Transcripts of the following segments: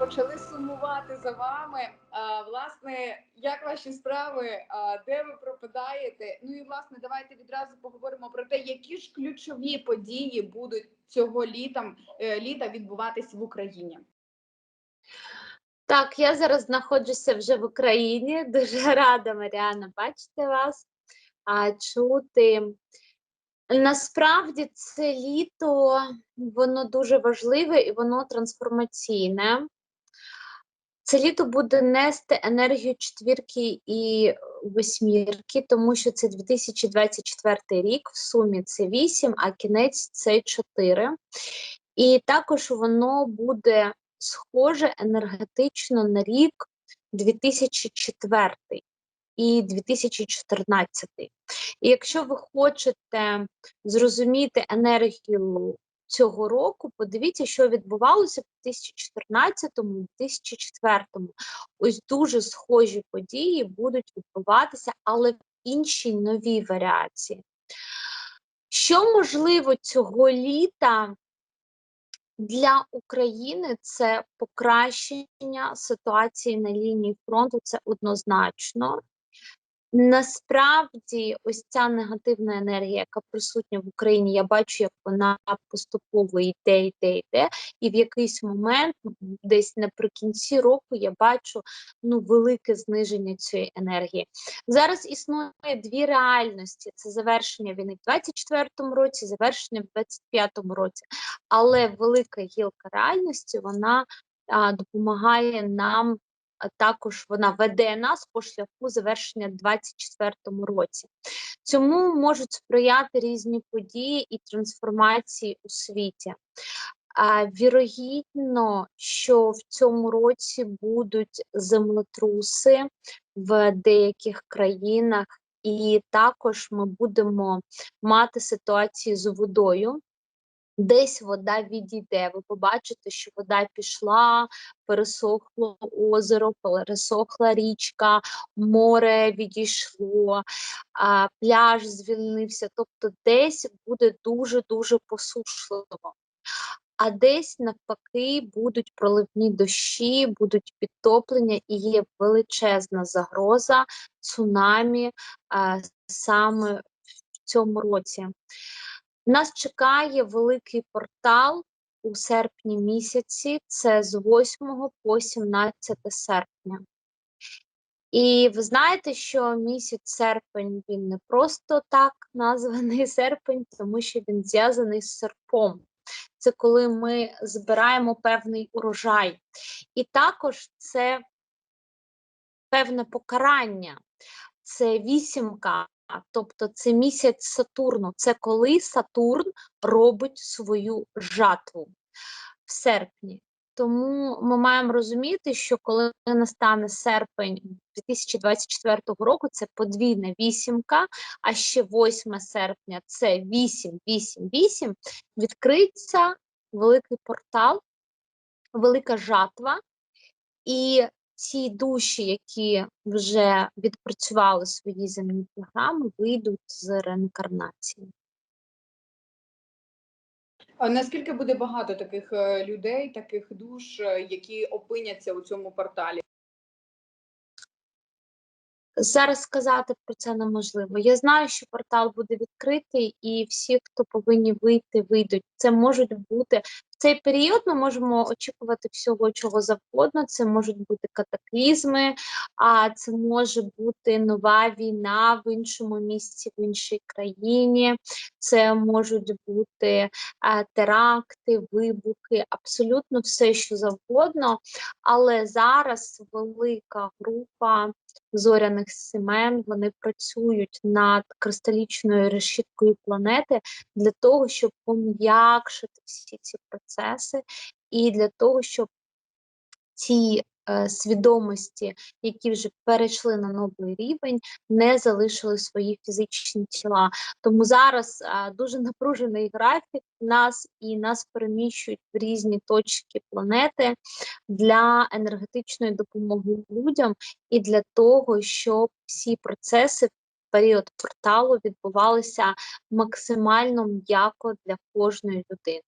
почали сумувати за вами. А, власне, як ваші справи? А, де ви пропадаєте? Ну і власне, давайте відразу поговоримо про те, які ж ключові події будуть цього літа, е, літа відбуватись в Україні. Так, я зараз знаходжуся вже в Україні. Дуже рада, Маріана, бачити вас, а, чути. Насправді це літо, воно дуже важливе і воно трансформаційне. Це літо буде нести енергію четвірки і восьмірки, тому що це 2024 рік, в сумі це 8, а кінець це 4. І також воно буде схоже енергетично на рік 2004 і 2014. І якщо ви хочете зрозуміти енергію цього року, подивіться, що відбувалося в 2014-2004. Ось дуже схожі події будуть відбуватися, але в іншій новій варіації. Що можливо цього літа для України це покращення ситуації на лінії фронту, це однозначно. Насправді, ось ця негативна енергія, яка присутня в Україні, я бачу, як вона поступово йде, йде, йде, і в якийсь момент, десь наприкінці року, я бачу ну, велике зниження цієї енергії. Зараз існує дві реальності: це завершення війни в 24-му році, завершення в 25-му році. Але велика гілка реальності вона допомагає нам також вона веде нас по шляху завершення 2024 році. Цьому можуть сприяти різні події і трансформації у світі. Вірогідно, що в цьому році будуть землетруси в деяких країнах, і також ми будемо мати ситуації з водою десь вода відійде. Ви побачите, що вода пішла, пересохло озеро, пересохла річка, море відійшло, пляж звільнився. Тобто, десь буде дуже-дуже посушливо. А десь навпаки будуть проливні дощі, будуть підтоплення, і є величезна загроза цунамі саме в цьому році. Нас чекає великий портал у серпні місяці, це з 8 по 17 серпня. І ви знаєте, що місяць серпень він не просто так названий серпень, тому що він зв'язаний з серпом. Це коли ми збираємо певний урожай. І також це певне покарання, це вісімка тобто це місяць Сатурну, це коли Сатурн робить свою жатву в серпні. Тому ми маємо розуміти, що коли настане серпень 2024 року, це подвійна вісімка, а ще 8 серпня це 8, 8, 8, відкриється великий портал, велика жатва, і ці душі, які вже відпрацювали свої земні програми, вийдуть з реінкарнації. А наскільки буде багато таких е, людей, таких душ, е, які опиняться у цьому порталі? Зараз сказати про це неможливо. Я знаю, що портал буде відкритий, і всі, хто повинні вийти, вийдуть. Це можуть бути в цей період ми можемо очікувати всього, чого завгодно. Це можуть бути катаклізми, а це може бути нова війна в іншому місці, в іншій країні. Це можуть бути теракти, вибухи, абсолютно все, що завгодно. Але зараз велика група зоряних семен вони працюють над кристалічною решіткою планети для того, щоб пом'якшити всі ці процеси і для того, щоб ці свідомості, які вже перейшли на новий рівень, не залишили свої фізичні тіла. Тому зараз е, дуже напружений графік нас і нас переміщують в різні точки планети для енергетичної допомоги людям і для того, щоб всі процеси. Період порталу відбувалися максимально м'яко для кожної людини.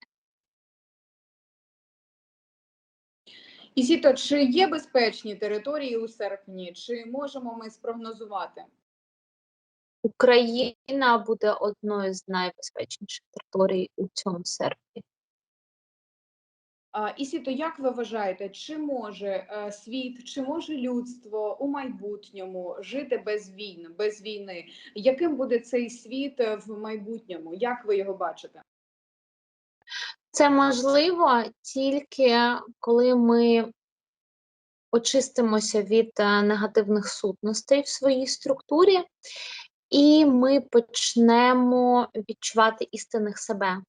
Ісіто, чи є безпечні території у серпні? Чи можемо ми спрогнозувати? Україна буде одною з найбезпечніших територій у цьому серпні. Ісіто, як ви вважаєте, чи може е, світ, чи може людство у майбутньому жити без війн, без війни? Яким буде цей світ е, в майбутньому? Як ви його бачите? Це можливо тільки коли ми очистимося від е, негативних сутностей в своїй структурі, і ми почнемо відчувати істинних себе.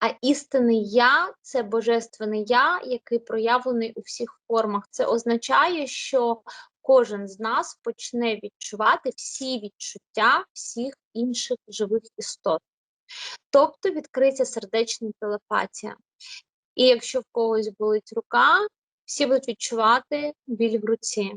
А істинний я це божественний я, який проявлений у всіх формах. Це означає, що кожен з нас почне відчувати всі відчуття всіх інших живих істот. Тобто відкриється сердечна телепатія. І якщо в когось болить рука, всі будуть відчувати біль в руці.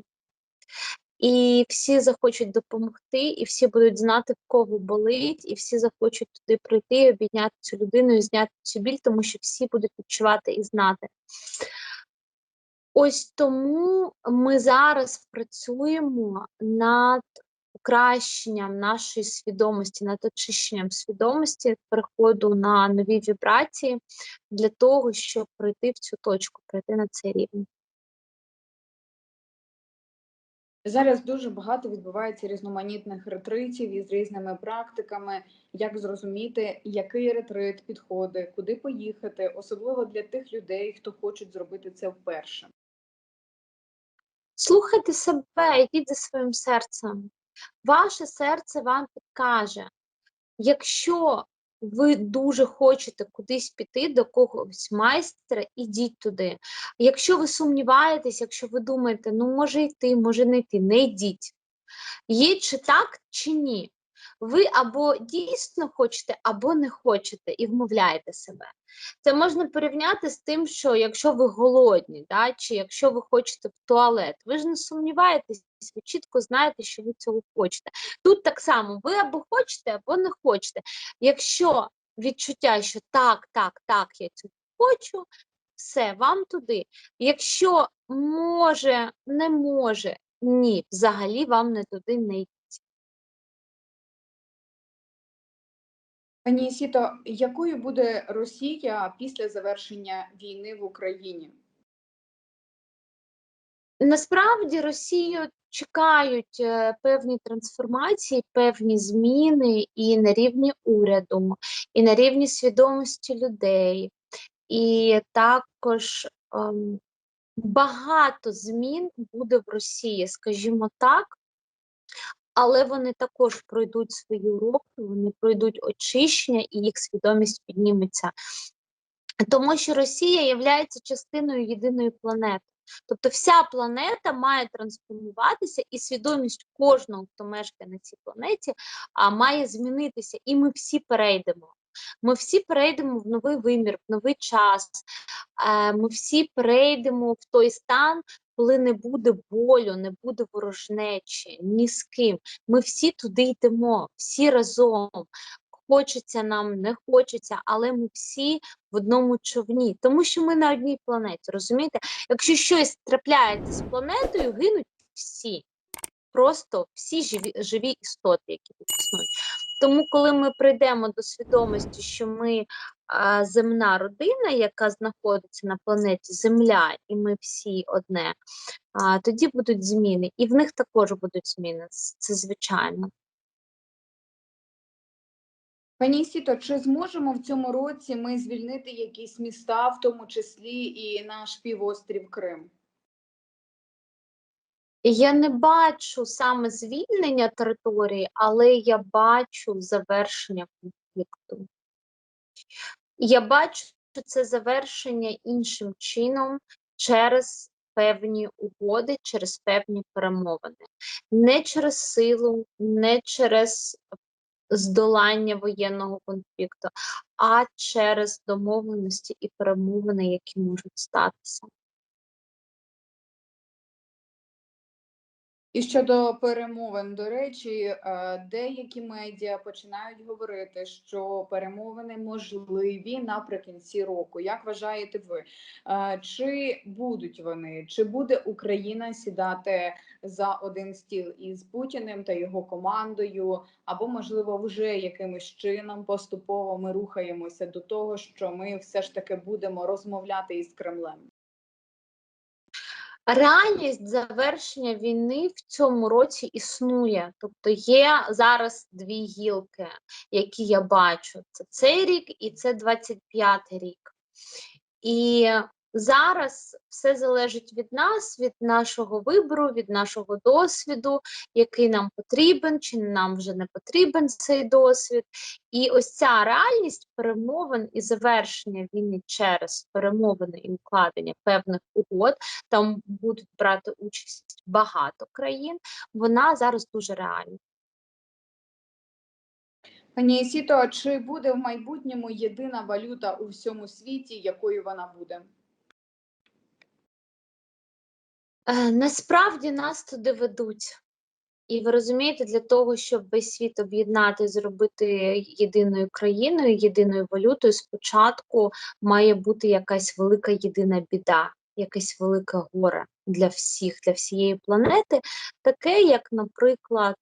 І всі захочуть допомогти, і всі будуть знати, в кого болить, і всі захочуть туди прийти, і обійняти цю людину і зняти цю біль, тому що всі будуть відчувати і знати. Ось тому ми зараз працюємо над покращенням нашої свідомості, над очищенням свідомості, переходу на нові вібрації для того, щоб прийти в цю точку, прийти на цей рівень. Зараз дуже багато відбувається різноманітних ретритів із різними практиками. Як зрозуміти, який ретрит підходить, куди поїхати, особливо для тих людей, хто хочуть зробити це вперше. Слухайте себе, йдіть за своїм серцем. Ваше серце вам підкаже, якщо ви дуже хочете кудись піти до когось майстра, ідіть туди. Якщо ви сумніваєтесь, якщо ви думаєте, ну може йти, може не йти, не йдіть. Є чи так, чи ні. Ви або дійсно хочете, або не хочете, і вмовляєте себе. Це можна порівняти з тим, що якщо ви голодні, да, чи якщо ви хочете в туалет, ви ж не сумніваєтесь, ви чітко знаєте, що ви цього хочете. Тут так само, ви або хочете, або не хочете. Якщо відчуття, що так, так, так, я цього хочу, все, вам туди. Якщо може, не може, ні, взагалі вам не туди не йти. Пані Ісіто, якою буде Росія після завершення війни в Україні? Насправді Росію чекають е, певні трансформації, певні зміни і на рівні уряду, і на рівні свідомості людей, і також ем, багато змін буде в Росії, скажімо так, але вони також пройдуть свої уроки, вони пройдуть очищення і їх свідомість підніметься. Тому що Росія є частиною єдиної планети. Тобто вся планета має трансформуватися, і свідомість кожного, хто мешкає на цій планеті, а, має змінитися, і ми всі перейдемо. Ми всі перейдемо в новий вимір, в новий час. Е, Ми всі перейдемо в той стан, коли не буде болю, не буде ворожнечі, ні з ким. Ми всі туди йдемо, всі разом. Хочеться нам, не хочеться, але ми всі в одному човні, тому що ми на одній планеті. Розумієте? Якщо щось трапляється з планетою, гинуть всі. Просто всі живі, живі істоти, які тут існують. Тому, коли ми прийдемо до свідомості, що ми а, земна родина, яка знаходиться на планеті Земля, і ми всі одне, а, тоді будуть зміни. І в них також будуть зміни. Це звичайно. Пані Сіто, чи зможемо в цьому році ми звільнити якісь міста, в тому числі і наш півострів Крим? Я не бачу саме звільнення території, але я бачу завершення конфлікту. Я бачу це завершення іншим чином через певні угоди, через певні перемовини. Не через силу, не через здолання воєнного конфлікту, а через домовленості і перемовини, які можуть статися. І щодо перемовин, до речі, е, деякі медіа починають говорити, що перемовини можливі наприкінці року. Як вважаєте ви? Е, Чи будуть вони? Чи буде Україна сідати за один стіл із Путіним та його командою? Або, можливо, вже якимось чином поступово ми рухаємося до того, що ми все ж таки будемо розмовляти із Кремлем? Реальність завершення війни в цьому році існує. Тобто є зараз дві гілки, які я бачу: це цей рік і це 25-й рік. І зараз все залежить від нас, від нашого вибору, від нашого досвіду, який нам потрібен, чи нам вже не потрібен цей досвід. І ось ця реальність перемовин і завершення війни через перемовини і укладення певних угод, там будуть брати участь багато країн. Вона зараз дуже реальна. Пані Сіто, чи буде в майбутньому єдина валюта у всьому світі, якою вона буде? Насправді нас туди ведуть. І ви розумієте, для того, щоб весь світ об'єднати, зробити єдиною країною, єдиною валютою, спочатку має бути якась велика єдина біда, якесь велике горе для всіх, для всієї планети, таке, як, наприклад,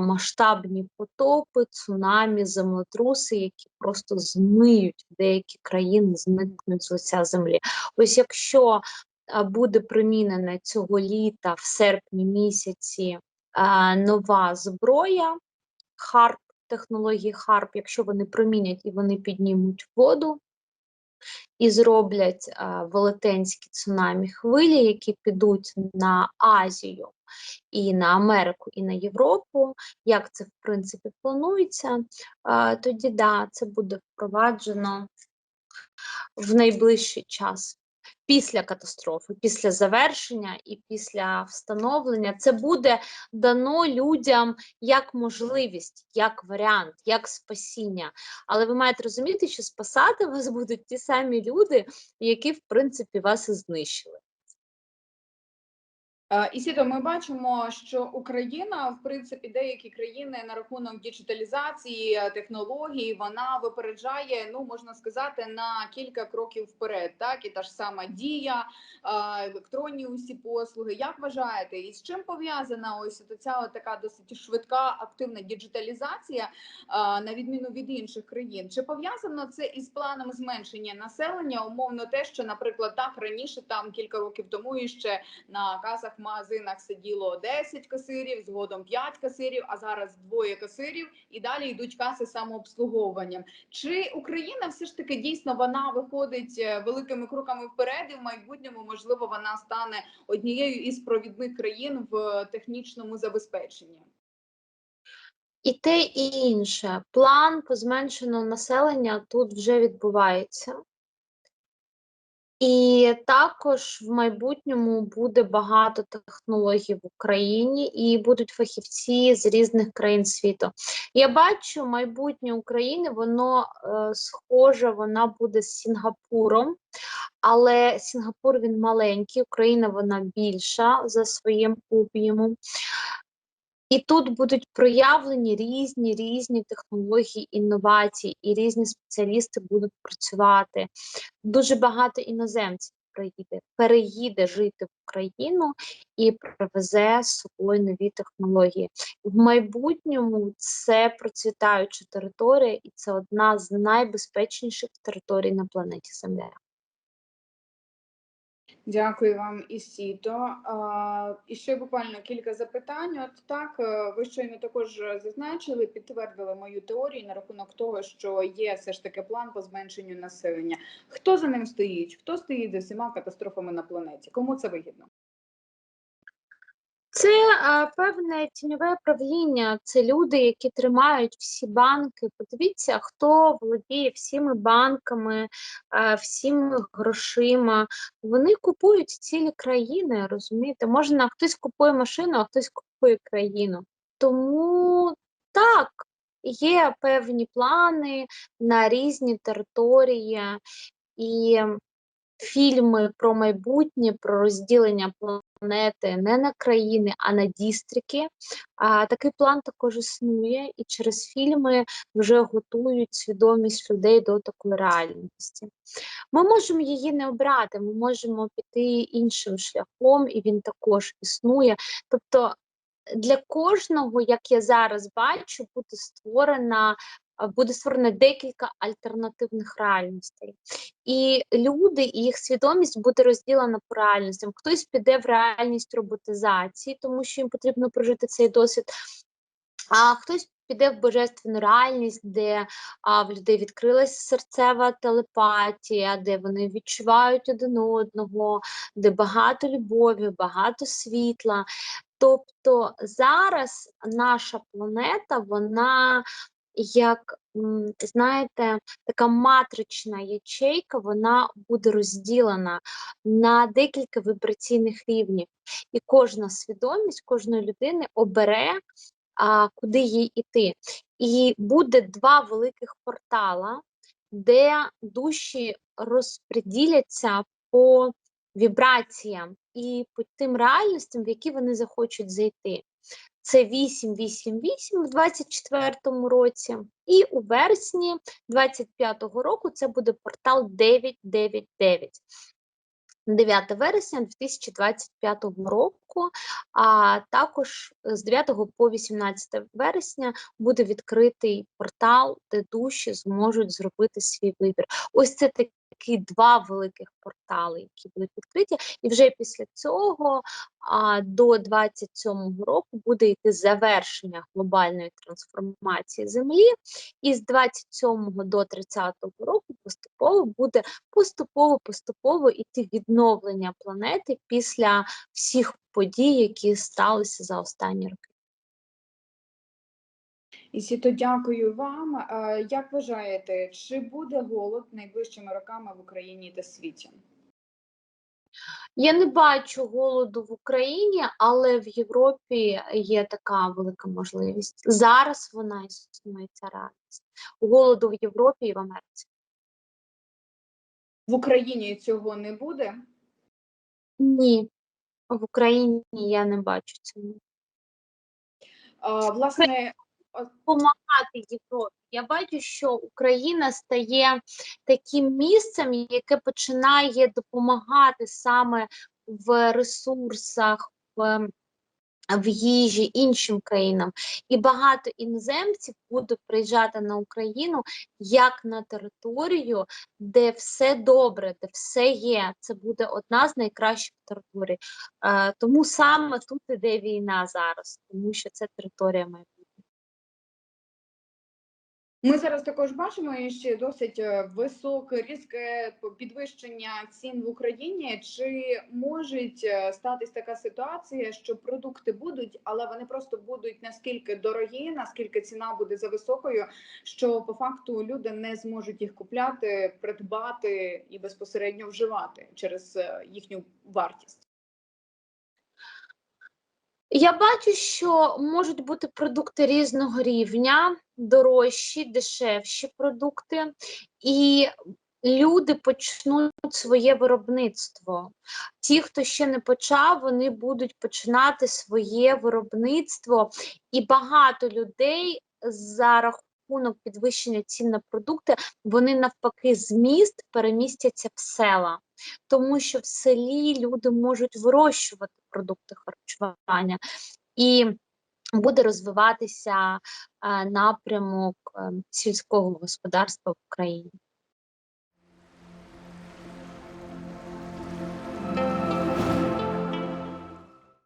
масштабні потопи, цунамі, землетруси, які просто змиють деякі країни, зникнуть з лиця землі. Ось якщо буде примінена цього літа в серпні місяці нова зброя, харп, технології харп, якщо вони промінять і вони піднімуть воду. І зроблять велетенські цунамі хвилі, які підуть на Азію і на Америку, і на Європу. Як це в принципі планується? Тоді да, це буде впроваджено в найближчий час після катастрофи, після завершення і після встановлення, це буде дано людям як можливість, як варіант, як спасіння. Але ви маєте розуміти, що спасати вас будуть ті самі люди, які в принципі вас і знищили. Е, І Сіто, ми бачимо, що Україна, в принципі, деякі країни на рахунок діджиталізації е, технологій, вона випереджає, ну можна сказати, на кілька кроків вперед. Так і та ж сама дія, е, електронні усі послуги. Як вважаєте, і з чим пов'язана ось ця така досить швидка активна діджиталізація, на відміну від інших країн? Чи пов'язано це із планом зменшення населення? Умовно, те, що, наприклад, так раніше, там кілька років тому іще на касах в магазинах сиділо 10 касирів, згодом 5 касирів, а зараз двоє касирів, і далі йдуть каси самообслуговуванням. Чи Україна все ж таки дійсно вона виходить е, великими кроками вперед, і в майбутньому можливо вона стане однією із провідних країн в технічному забезпеченні? І те, і інше. План по зменшеного населення тут вже відбувається. І також в майбутньому буде багато технологій в Україні і будуть фахівці з різних країн світу. Я бачу майбутнє України, воно е, схоже, вона буде з Сінгапуром, але Сінгапур він маленький, Україна вона більша за своїм об'ємом. І тут будуть проявлені різні різні технології інновацій, і різні спеціалісти будуть працювати. Дуже багато іноземців приїде, переїде жити в Україну і привезе з собою нові технології. В майбутньому це процвітаюча територія, і це одна з найбезпечніших територій на планеті Земля. Дякую вам, Ісіто. сіто І ще буквально кілька запитань. От так, е, ви щойно також зазначили, підтвердили мою теорію на рахунок того, що є все ж таки план по зменшенню населення. Хто за ним стоїть? Хто стоїть за всіма катастрофами на планеті? Кому це вигідно? Це а, певне тіньове правління, це люди, які тримають всі банки. Подивіться, хто володіє всіми банками, а, всіми грошима. Вони купують цілі країни, розумієте? Можна хтось купує машину, а хтось купує країну. Тому так, є певні плани на різні території, і фільми про майбутнє, про розділення планети не на країни, а на дістрики. А, такий план також існує, і через фільми вже готують свідомість людей до такої реальності. Ми можемо її не обрати, ми можемо піти іншим шляхом, і він також існує. Тобто для кожного, як я зараз бачу, буде створена. Буде створено декілька альтернативних реальностей, і люди і їх свідомість буде розділена по реальностям. Хтось піде в реальність роботизації, тому що їм потрібно прожити цей досвід, а хтось піде в божественну реальність, де а, в людей відкрилася серцева телепатія, де вони відчувають один одного, де багато любові, багато світла. Тобто зараз наша планета, вона як, знаєте, така матрична ячейка, вона буде розділена на декілька вібраційних рівнів. І кожна свідомість кожної людини обере, а, куди їй іти. І буде два великих портала, де душі розподіляться по вібраціям і по тим реальностям, в які вони захочуть зайти. Це 888 в 24-му році, і у вересні 25-го року це буде портал 999. 9 вересня 2025 року, а також з 9 по 18 вересня буде відкритий портал, де душі зможуть зробити свій вибір. Ось це такі два великих портали, які будуть відкриті, і вже після цього а, до 27-го року буде йти завершення глобальної трансформації Землі, і з 27-го до 30-го року поступово буде поступово поступово іти відновлення планети після всіх подій, які сталися за останні роки. І Сіто, дякую вам. Як вважаєте, чи буде голод найближчими роками в Україні та світі? Я не бачу голоду в Україні, але в Європі є така велика можливість. Зараз вона існує ця реальність. Голоду в Європі і в Америці. В Україні цього не буде. Ні, в Україні я не бачу цього. А, Власне, допомагати Європі. Я бачу, що Україна стає таким місцем, яке починає допомагати саме в ресурсах, в, в їжі іншим країнам. І багато іноземців будуть приїжджати на Україну як на територію, де все добре, де все є. Це буде одна з найкращих територій. Е, тому саме тут іде війна зараз, тому що це територія майбутнього. Ми зараз також бачимо ще досить е, високе різке підвищення цін в Україні. Чи може статись така ситуація, що продукти будуть, але вони просто будуть наскільки дорогі, наскільки ціна буде за високою, що по факту люди не зможуть їх купляти, придбати і безпосередньо вживати через е, їхню вартість? Я бачу, що можуть бути продукти різного рівня, дорожчі, дешевші продукти, і люди почнуть своє виробництво. Ті, хто ще не почав, вони будуть починати своє виробництво, і багато людей за рахунок підвищення цін на продукти, вони навпаки з міст перемістяться в села, тому що в селі люди можуть вирощувати продукти харчування. І буде розвиватися е, напрямок е, сільського господарства в Україні.